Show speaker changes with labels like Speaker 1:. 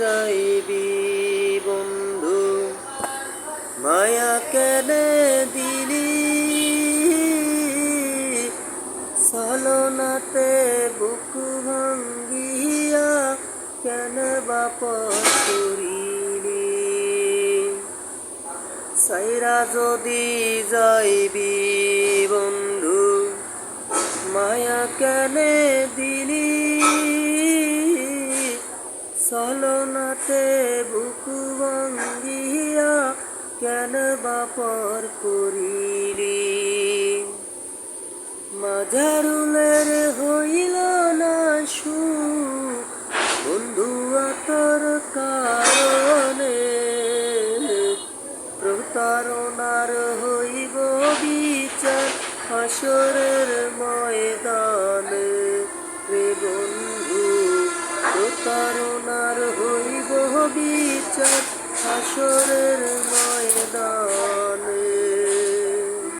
Speaker 1: যাইবি বন্ধু, মায়া কেনে দিলি? সলনাতে বুকু ভাঙ্গিয়া কেন বাপর করিলি? সাইরা যদি যাইবি বন্ধু, মায়া কেনে দিলি? সলনাতে বুকু ভাঙ্গিয়া কেন বাপর করিলি? মাঝারুলের হইল না সু বন্ধু তোর কারণে। প্রতারণার হইব বিচার হাসরের ময়দানে। রে বন্ধু প্রতারণার হইব বিচার হাসরের ময়দান।